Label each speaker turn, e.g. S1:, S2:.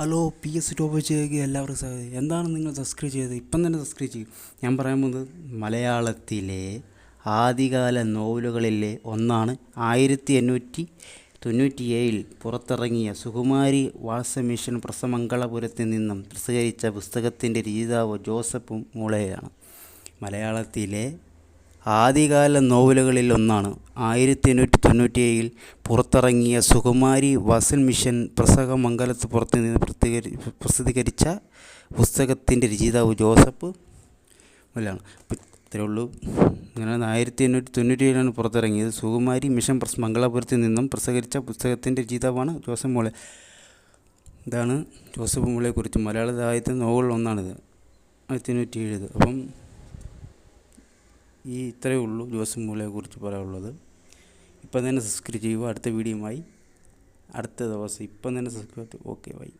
S1: Hello P S ടോപ്പിലേക്ക് എല്ലാവർക്കും സ്വാഗതം. എന്താണ് നിങ്ങൾ സബ്സ്ക്രൈബ് ചെയ്തത്? ഇപ്പം തന്നെ സബ്സ്ക്രൈബ് ചെയ്യും. ഞാൻ പറയാൻ പോകുന്നത് മലയാളത്തിലെ ആദ്യകാല നോവലുകളിലെ ഒന്നാണ് ആയിരത്തി എണ്ണൂറ്റി തൊണ്ണൂറ്റി ഏഴിൽ പുറത്തിറങ്ങിയ സുകുമാരി വാത്സമിഷൻ പ്രസമംഗളപുരത്തിൽ നിന്നും പ്രസിദ്ധീകരിച്ച പുസ്തകത്തിന്റെ രചയിതാവ് ജോസഫ് മൂളയാണ്. മലയാളത്തിലെ ആദ്യകാല നോവലുകളിൽ ഒന്നാണ്. ആയിരത്തി എണ്ണൂറ്റി തൊണ്ണൂറ്റി ഏഴിൽ പുറത്തിറങ്ങിയ സുകുമാരി വാസൽ മിഷൻ പ്രസംഗമംഗലത്ത് പുറത്ത് നിന്ന് പ്രസിദ്ധീകരി പ്രസിദ്ധീകരിച്ച പുസ്തകത്തിന്റെ രചയിതാവ് ജോസഫ് മുല്ലാണ്. ഇത്രയേ ഉള്ളൂ. അങ്ങനെ ആയിരത്തി എണ്ണൂറ്റി തൊണ്ണൂറ്റി ഏഴിലാണ് പുറത്തിറങ്ങിയത്. സുകുമാരി മിഷൻ പ്രസ് മംഗളാപുരത്തിൽ നിന്നും പ്രസിദ്ധീകരിച്ച പുസ്തകത്തിന്റെ രചയിതാവാണ് ജോസഫ് മോളെ. ഇതാണ് ജോസഫ് മോളെക്കുറിച്ച് മലയാള ആദ്യത്തെ നോവൽ ഒന്നാണിത്. ആയിരത്തി എണ്ണൂറ്റി എഴുപത് അപ്പം ഈ ഇത്രയേ ഉള്ളൂ ജോസഫ് മൂലയെക്കുറിച്ച് പറയാനുള്ളത്. ഇപ്പം തന്നെ സബ്സ്ക്രൈബ് ചെയ്യുക. അടുത്ത വീഡിയോയുമായി അടുത്ത ദിവസം ഇപ്പം തന്നെ സബ്സ്ക്രൈബ് ഓക്കെ ബൈ.